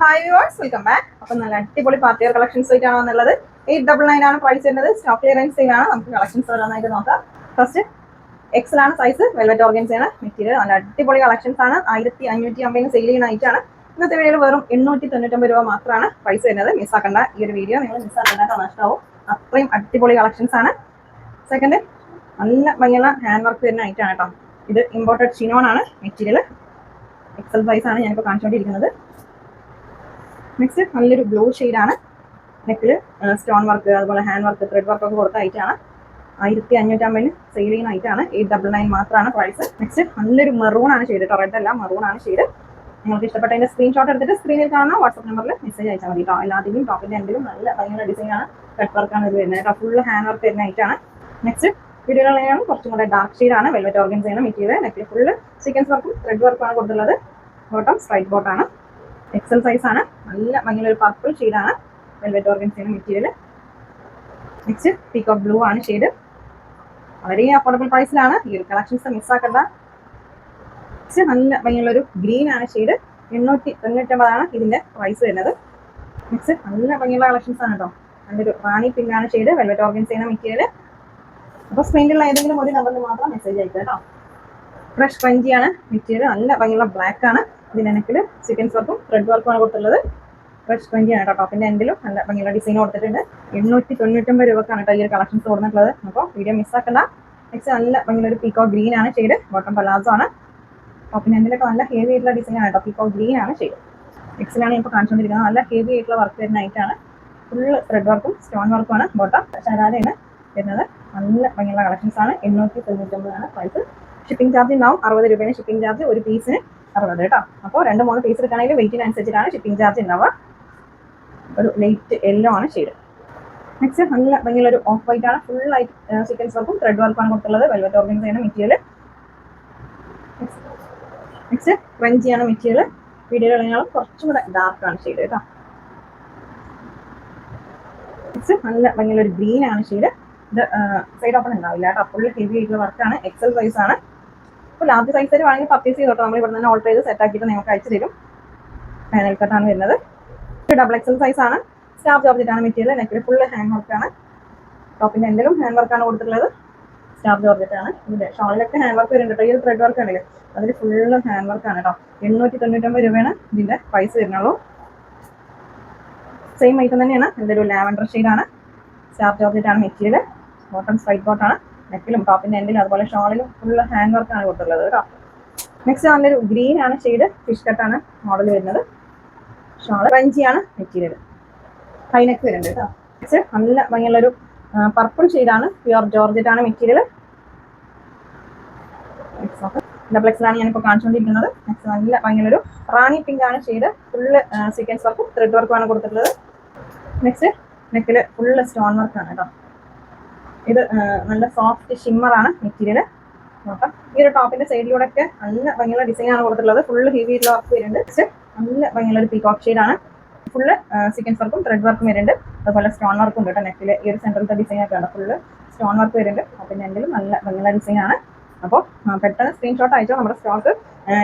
Hi viewers welcome back അപ്പൊ നല്ല അടിപൊളി പാർട്ടി വെയർ കളക്ഷൻസ് ആയിട്ടാണ് വന്നുള്ളത് എയ്റ്റ് ഡബിൾ നയൻ ആണ് പ്രൈസ് വരുന്നത്. സ്റ്റോക്ക് ക്ലിയറൻസ് ആണ്. നമുക്ക് കളക്ഷൻസ് വരാനായിട്ട് നോക്കാം. ഫസ്റ്റ് എക്സൽ ആണ് സൈസ് വെൽവെറ്റ് ഓർഗൻസ് ആണ്. മെറ്റീരിയൽ നല്ല അടിപൊളി കളക്ഷൻസ് ആണ്. ആയിരത്തി അഞ്ഞൂറ്റി അമ്പതിന് സെയിൽ ചെയ്യുന്ന ഐറ്റാണ് ഇന്നത്തെ വീഡിയോയിൽ വെറും എണ്ണൂറ്റി തൊണ്ണൂറ്റൊമ്പത് രൂപ മാത്രമാണ് പ്രൈസ് വരുന്നത്. മിസ്സാക്കണ്ട ഈ ഒരു വീഡിയോ നിങ്ങൾ മിസ്സാക്കേണ്ട നഷ്ടമാവും അത്രയും അടിപൊളി കളക്ഷൻസ് ആണ്. സെക്കൻഡ് നല്ല ഭംഗിയുള്ള ഹാൻഡ് വർക്ക് വരുന്ന ഐറ്റാണ് കേട്ടോ. ഇത് ഇമ്പോർട്ടഡ് ഷിനോൺ ആണ്. മെറ്റീരിയൽ എക്സൽ സൈസ് ആണ് ഞാനിപ്പോൾ കാണിച്ചുകൊണ്ടിരിക്കുന്നത് നെക്സ്റ്റ് നല്ലൊരു ബ്ലൂ ആണ് നെക്കിൽ സ്റ്റോൺ വർക്ക് അതുപോലെ ഹാൻഡ് വർക്ക് ത്രെഡ് വർക്ക് ഒക്കെ കൊടുത്ത ഐറ്റാണ് ആയിരത്തി അഞ്ഞൂറ്റമ്പതിന് സെയിൽ ചെയ്യുന്ന ഐറ്റാണ് എയ്റ്റ് ഡബിൾ നയൻ മാത്രമാണ് പ്രൈസ്. നെക്സ്റ്റ് നല്ലൊരു മെറൂൺ ആണ് ഷെയ്ഡ് കേട്ടോ. റെഡ് അല്ല മെറൂൺ ആണ് ഷെയ്ഡ്. നിങ്ങൾക്ക് ഇഷ്ടപ്പെട്ടതിന്റെ സ്ക്രീൻഷോട്ട് എടുത്തിട്ട് സ്ക്രീനിൽ കാണുന്ന വാട്സ്ആപ്പ് നമ്പറിൽ മെസ്സേജ് അയച്ചാൽ മതി കേട്ടോ. എല്ലാത്തിനും ടോപ്പിന്റെ എന്തെങ്കിലും നല്ല ഭയങ്കര ആണ്. ത്രെഡ് വർക്കാണ് ഇത് വരുന്നത് കേട്ടോ. ഫുൾ ഹാൻഡ് വർക്ക് വരുന്ന ഐറ്റാണ് നെക്സ്റ്റ് വീഡിയോകളാണ് കുറച്ചും കൂടെ ഡാർക്ക് ഷെയ്ഡ് ആണ്. വെൽവെറ്റ് ഓർഗൻസ് ചെയ്യുന്ന മെറ്റീരിയൽ നെക്കിൽ ഫുൾ സീക്വൻസ് വർക്കും ത്രെഡ് വർക്കും ആണ് കൊടുത്തുള്ളത് ബോട്ടം സ്ട്രൈറ്റ് ബോട്ടാണ് എക്സൽ സൈസ് ആണ്. നല്ല ഭംഗിയുള്ള ഒരു പർപ്പിൾ ഷെയ്ഡാണ് വെൽവെറ്റ് ഓർഗൻസ് ചെയ്യുന്ന മെറ്റീരിയൽ നെക്സ്റ്റ് ഓഫ് ബ്ലൂ ആണ് ഷെയ്ഡ് വളരെ അഫോർഡബിൾ പ്രൈസിലാണ് ഈ ഒരു കളക്ഷൻസ് മിസ്സാക്കണ്ട നെക്സ്റ്റ് നല്ല ഭംഗിയുള്ള ഒരു ഗ്രീൻ ആണ് ഷെയ്ഡ് എണ്ണൂറ്റി തൊണ്ണൂറ്റൊമ്പതാണ് ഇതിന്റെ പ്രൈസ് വരുന്നത്. നെക്സ്റ്റ് നല്ല ഭംഗിയുള്ള കളക്ഷൻസ് ആണ് കേട്ടോ നല്ലൊരു റാണി പിങ്ക് ആണ് ഷെയ്ഡ് വെൽവെറ്റ് ഓർഗൻസ് ചെയ്യുന്ന മെറ്റീരിയൽ അപ്പോൾ സ്ക്രീനിലുള്ള ഏതെങ്കിലും ഒരു നമ്പറിൽ മാത്രം മെസ്സേജ് അയക്കാം കേട്ടോ ഫ്രഷ് പഞ്ചിയാണ് മെറ്റീരിയൽ നല്ല ഭംഗിയുള്ള ബ്ലാക്ക് ആണ്. ഇതിന്റെ ചിക്കൻ വർക്കും ത്രെഡ് വർക്കുമാണ് കൊടുത്തുള്ളത് ഫ്രഷ് ആണ് കേട്ടോ. പിന്നെ എങ്കിലും നല്ല ഭംഗിയുള്ള ഡിസൈൻ കൊടുത്തിട്ടുണ്ട്. എണ്ണൂറ്റി തൊണ്ണൂറ്റൊമ്പത് രൂപക്കാണ് കേട്ടോ ഈ ഒരു കളക്ഷൻസ് കൊടുത്തിട്ടുള്ളത് അപ്പോൾ വീഡിയോ മിസ്സാക്കണ്ട നെക്സ്റ്റ് നല്ല ഭംഗിയുള്ള ഒരു പീക്കോ ഗ്രീൻ ആണ് ഷെയ്ഡ് ബോട്ടം പലാസോ ആണ്. ടോപ്പിന്റെ എൻഡിലൊക്കെ നല്ല ഹെവി ആയിട്ടുള്ള ഡിസൈൻ ആണ് കേട്ടോ. പീക്കോ ഗ്രീൻ ആണ് ഷെയ്ഡ് എക്സിലാണ് ഇപ്പോൾ കാണിച്ചുകൊണ്ടിരിക്കുന്നത്. നല്ല ഹെവി ആയിട്ടുള്ള വർക്ക് വരുന്ന ഐറ്റാണ് ഫുള്ള് ത്രെഡ് വർക്കും സ്റ്റോൺ വർക്കും ആണ്. ബോട്ടം ശരാരയാണ് വരുന്നത്. നല്ല ഭംഗിയുള്ള കളക്ഷൻസ് ആണ്. എണ്ണൂറ്റി തൊണ്ണൂറ്റൊമ്പതാണ് പ്രൈസ് ഷിപ്പിംഗ് ചാർജ് ഉണ്ടാവും. അറുപത് രൂപയാണ് ഷിപ്പിംഗ് ചാർജ് ഒരു പീസിന് അറുപത് കേട്ടോ. അപ്പോൾ രണ്ട് മൂന്ന് പീസ് എടുക്കുകയാണെങ്കിൽ വെയിറ്റിനനുസരിച്ചിട്ടാണ് ഷിപ്പിംഗ് ചാർജ് ഉണ്ടാവുക. ഒരു ലൈറ്റ് യെല്ലോ ആണ് ഷെയ്ഡ് നെക്സ്റ്റ് നല്ല ഭംഗിയുള്ള ഒരു ഓഫ് വൈറ്റ് ആണ് ഫുൾ ആയിട്ട് സീക്വൻസ് വർക്കും ത്രെഡ് വർക്കാണ് കൊടുത്തുള്ളത് വെൽവെറ്റ് ഓർഗൻസ് ചെയ്യുന്ന മെറ്റീരിയൽ നെക്സ്റ്റ് ക്രഞ്ചിയാണ് മെറ്റീരിയൽ വീഡിയോകളെക്കാളും കുറച്ചും കൂടെ ഡാർക്ക് ആണ് ഷെയ്ഡ് കേട്ടോ. നെക്സ്റ്റ് നല്ല ഭംഗിയുള്ള ഒരു ഗ്രീൻ ആണ് ഷെയ്ഡ് ഇത് സൈഡ് ഓപ്പൺ ഉണ്ടാവില്ല കേട്ടോ. ഫുൾ ഹെവി ആയിട്ടുള്ള വർക്കാണ് എക്സൽ സൈസ് ആണ്. അപ്പോൾ ലാർജ് സൈസ് വേണമെങ്കിൽ പർച്ചേസ് ചെയ്തോട്ടോ. നമ്മൾ ഇവിടെ തന്നെ ഓർഡർ ചെയ്ത് സെറ്റ് ആക്കിയിട്ട് നിങ്ങൾക്ക് അയച്ചു തരും. പാനൽ കട്ടാണ് വരുന്നത്. ഡബിൾ എക്സൽ സൈസ് ആണ്. സ്റ്റാഫ് ആണ് മെറ്റീരിയൽ നെക്കിൽ ഫുൾ ഹാൻഡ് വർക്കാണ് ടോപ്പിന്റെ എന്തെങ്കിലും ഹാൻഡ് വർക്കാണ് കൊടുത്തിട്ടുള്ളത്. സ്റ്റാഫ് ജോർജറ്റാണ് ഇതിന്റെ ഷോളിലൊക്കെ ഹാൻഡ് വർക്ക് വരുന്നുണ്ട് കേട്ടോ ഈ ത്രെഡ് വർക്ക് ആണെങ്കിൽ അതിൽ ഫുള്ള് ഹാൻഡ് വർക്കാണ് കേട്ടോ എണ്ണൂറ്റി തൊണ്ണൂറ്റൊമ്പത് രൂപയാണ് ഇതിന്റെ പ്രൈസ് വരുന്നുള്ളൂ. സെയിം ഐറ്റം തന്നെയാണ്. ഇതിന്റെ ഒരു ലാവൻഡർ ഷെയ്ഡാണ് സ്റ്റാഫ് ആണ് മെറ്റീരിയൽ ബോട്ടം സ്ട്രൈറ്റ് ബോട്ടാണ് നെക്കിലും ടോപ്പിന്റെ എൻഡിലും അതുപോലെ ഷോളിലും ഫുള്ള് ഹാൻഡ് വർക്കാണ് കൊടുത്തുള്ളത് കേട്ടോ. നെക്സ്റ്റ് നല്ലൊരു ഗ്രീൻ ആണ് ഷെയ്ഡ് ഫിഷ് കട്ടാണ് മോഡൽ വരുന്നത്. ഷോൾ റഞ്ചിയാണ് മെറ്റീരിയൽ ഹൈനെക്ക് വരുന്നത് കേട്ടോ. നെക്സ്റ്റ് നല്ല ഭംഗിയുള്ളൊരു പർപ്പിൾ ഷെയ്ഡാണ് പ്യുവർ ജോർജറ്റ് ആണ് മെറ്റീരിയൽ ഡബിൾ എക്സിലാണ് ഞാനിപ്പോൾ കാണിച്ചുകൊണ്ടിരിക്കുന്നത് നെക്സ്റ്റ് നല്ല ഭംഗിയുള്ളൊരു റാണി പിങ്ക് ആണ് ഷെയ്ഡ് ഫുള്ള് സീക്വൻസ് വർക്കും ത്രെഡ് വർക്കും ആണ് കൊടുത്തിട്ടുള്ളത്. നെക്സ്റ്റ് നെക്കിൽ ഫുള്ള് സ്റ്റോൺ വർക്കാണ് കേട്ടോ. ഇത് നല്ല സോഫ്റ്റ് ഷിമ്മർ ആണ് മെറ്റീരിയൽ നോക്കാം. ഈ ഒരു ടോപ്പിന്റെ സൈഡിലൂടെ ഒക്കെ നല്ല ഭംഗിയുള്ള ഡിസൈനാണ് കൊടുത്തിട്ടുള്ളത്. ഫുള്ള് ഹെവി വർക്ക് വരുന്നുണ്ട്. നല്ല ഭംഗിയുള്ള ഒരു പീകോക്ക് ഷെയ്ഡ് ആണ്. ഫുള്ള് സീക്വൻസ് വർക്കും ത്രെഡ് വർക്കും വരുന്നുണ്ട്. അതുപോലെ സ്റ്റോൺ വർക്കും ഉണ്ട് കേട്ടോ നെക്കിൽ ഈ ഒരു സെൻട്രലത്തെ ഡിസൈൻ ഒക്കെ ഉണ്ട്. ഫുള്ള് സ്റ്റോൺ വർക്ക് വരുന്നുണ്ട്. അപ്പം എന്തെങ്കിലും നല്ല ഭംഗിയുള്ള ഡിസൈൻ ആണ്. അപ്പോൾ പെട്ടെന്ന് സ്ക്രീൻഷോട്ട് അയച്ചോ നമ്മുടെ സ്റ്റോക്ക്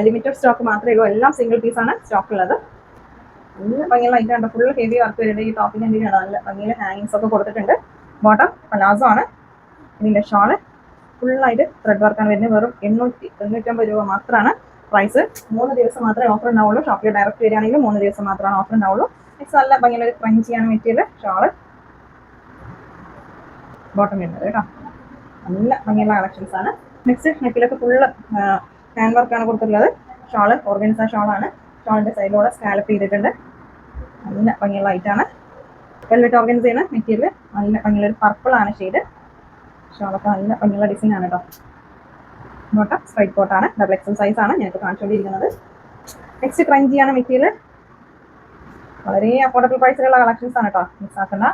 ലിമിറ്റഡ് സ്റ്റോക്ക് മാത്രമേ ഉള്ളൂ. എല്ലാം സിംഗിൾ പീസ് ആണ് സ്റ്റോക്ക് ഉള്ളത്. നല്ല ഭംഗിയുള്ള ഐറ്റം ഉണ്ട് ഫുൾ ഹെവി വർക്ക് വരുന്നുണ്ട്. ഈ ടോപ്പിന് എന്തെങ്കിലും നല്ല ഭംഗിയിൽ ഹാങ്ങിങ്സ് ഒക്കെ കൊടുത്തിട്ടുണ്ട്. ബോട്ടം പലാസോ ആണ്. ഇതിന്റെ ഷോൾ ഫുള്ളായിട്ട് ത്രെഡ് വർക്കാണ് വരുന്നത്. വെറും എണ്ണൂറ്റി തൊണ്ണൂറ്റൊമ്പത് രൂപ മാത്രമാണ് പ്രൈസ് മൂന്ന് ദിവസം മാത്രമേ ഓഫർ ഉണ്ടാവുള്ളൂ. ഷോപ്പിൽ ഡയറക്റ്റ് വരികയാണെങ്കിൽ മൂന്ന് ദിവസം മാത്രമാണ് ഓഫർ ഉണ്ടാവുള്ളൂ. നെക്സ്റ്റ് നല്ല ഭംഗിയുള്ള ഒരു ക്രഞ്ചിയാണ് മെറ്റീരിയൽ ഷോൾ ബോട്ടം വരുന്നത് കേട്ടോ. നല്ല ഭംഗിയുള്ള കളക്ഷൻസ് ആണ്. നെക്സ്റ്റ് നെക്കിലൊക്കെ ഫുള്ള് ഹാൻഡ് വർക്കാണ് കൊടുത്തിട്ടുള്ളത്. ഷോൾ ഓർഗൻസ ഷോളാണ് ഷോളിന്റെ സൈഡിലൂടെ സ്കാലപ്പ് ചെയ്തിട്ടുണ്ട്. നല്ല ഭംഗിയുള്ള ഐറ്റാണ് വെൽവെറ്റ് ഓർഗൻസ് ചെയ്യുന്ന മെറ്റീരിയൽ നല്ല ഭംഗിയുള്ള ഒരു പർപ്പിൾ ആണ് ഷെയ്ഡ് ഷോളൊക്കെ നല്ല ഭംഗിയുള്ള ഡിസൈൻ ആണ് കേട്ടോ ബോട്ടം സ്ട്രൈറ്റ് കോട്ടാണ് ഡബിൾ എക്സൽ സൈസ് ആണ്. ഞാനിപ്പോൾ കാണിച്ചുകൊണ്ടിരിക്കുന്നത്. നെക്സ്റ്റ് ക്രഞ്ചിയാണ് മെറ്റീരിയൽ വളരെ അഫോർഡബിൾ പ്രൈസിലുള്ള കളക്ഷൻസ് ആണ് കേട്ടോ മിസ് ആക്കുന്ന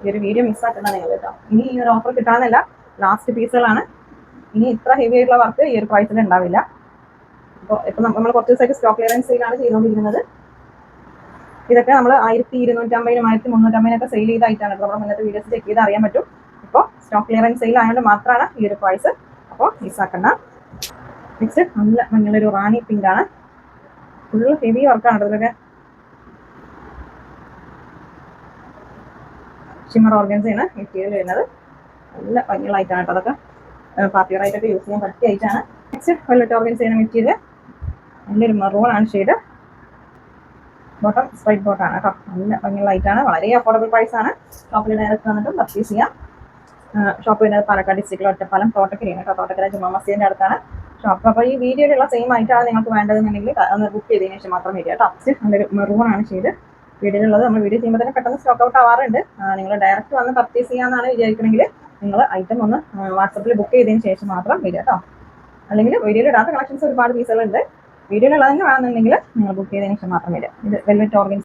ഈ ഒരു വീഡിയോ മിസ് ആക്കുന്ന നിങ്ങൾ കേട്ടോ ഇനി ഈ ഒരു ഓഫർ കിട്ടാമെന്നല്ല ലാസ്റ്റ് പീസുകളാണ് ഇനി ഇത്ര ഹെവി ആയിട്ടുള്ള വർക്ക് ഈ ഒരു പ്രൈസിൽ ഉണ്ടാവില്ല അപ്പോൾ ഇപ്പം നമ്മൾ കുറച്ച് ദിവസമായിട്ട് സ്റ്റോക്ക് ക്ലിയറൻസ് സെയിലാണ് ചെയ്തുകൊണ്ടിരിക്കുന്നത് ഇതൊക്കെ നമ്മൾ ആയിരത്തി ഇരുന്നൂറ്റമ്പതിനും ആയിരത്തി മുന്നൂറ്റമ്പതിനൊക്കെ സെയിൽ ചെയ്തായിട്ടാണ് നമ്മൾ മുന്നത്തെ വീഡിയോസ് ചെക്ക് ചെയ്ത് അറിയാൻ പറ്റും. ഇപ്പോൾ സ്റ്റോക്ക് ക്ലിയറൻസ് സെയിൽ ആയതുകൊണ്ട് മാത്രമാണ് ഈ ഒരു പ്രൈസ് അപ്പോൾ മിസ്സാക്കണ്ട നെക്സ്റ്റ് നല്ല മഞ്ഞളൊരു റാണി പിങ്ക് ആണ്. ഫുള്ള് ഹെവി വർക്കാണ് ഇതിലൊക്കെ. ഷിമർ ഓർഗൻസാണ് മെറ്റീരിയൽ വരുന്നത്. നല്ല ഭംഗികളായിട്ടാണ് കേട്ടോ അതൊക്കെ. പാർട്ടി യൂസ് ചെയ്യാൻ പറ്റിയ നെക്സ്റ്റ് വെള്ളിട്ട് ഓർഗൻസ് ചെയ്യുന്ന മെറ്റീരിയൽ നല്ലൊരു മെറൂൺ ആണ് ഷെയ്ഡ് ബോട്ടം സ്ട്രൈറ്റ് ബോട്ടാണ് കേട്ടോ നല്ല ഭംഗിയുള്ള ആണ്. വളരെ അഫോർഡബിൾ പ്രൈസ് ആണ്. ഷോപ്പിൽ ഡയറക്റ്റ് വന്നിട്ട് പർച്ചേസ് ചെയ്യാം. ഷോപ്പ് വരുന്നത് പാലക്കാട് ഡിസ്ട്രിക്റ്റിൽ ഒറ്റപ്പാലം തോട്ടക്കരയാണ് കേട്ടോ. തോട്ടക്കര ജുമാ അടുത്താണ് ഷോപ്പ് അപ്പോൾ ഈ വീഡിയോയിലുള്ള സെയിം ആയിട്ടാണ് നിങ്ങൾക്ക് വേണ്ടതെന്നുണ്ടെങ്കിൽ ഒന്ന് ബുക്ക് ചെയ്തതിന് ശേഷം മാത്രം വരിക കേട്ടോ. Next നല്ലൊരു മെറൂണാണ് ചെയ്ത് വീഡിയോയിലുള്ളത് നമ്മൾ വീഡിയോ ചെയ്യുമ്പോൾ തന്നെ പെട്ടെന്ന് സ്റ്റോക്ക് ഔട്ട് ആവാറുണ്ട്. നിങ്ങൾ ഡയറക്റ്റ് വന്ന് പർച്ചേസ് ചെയ്യാമെന്നാണ് വിചാരിക്കണമെങ്കിൽ നിങ്ങൾ ഐറ്റം ഒന്ന് വാട്സപ്പിൽ ബുക്ക് ചെയ്തതിന് ശേഷം മാത്രം വരിക കേട്ടോ. അല്ലെങ്കിൽ വീഡിയോയിൽ ഇടാത്ത കളക്ഷൻസ് ഒരുപാട് പീസുകളുണ്ട് വീഡിയോയിലുള്ളത് തന്നെ വേണമെന്നുണ്ടെങ്കിൽ നിങ്ങൾ ബുക്ക് ചെയ്തതിന് ശേഷം മാത്രം വരിക. ഇത് വെൽവെറ്റ് ഓർഗൻസ്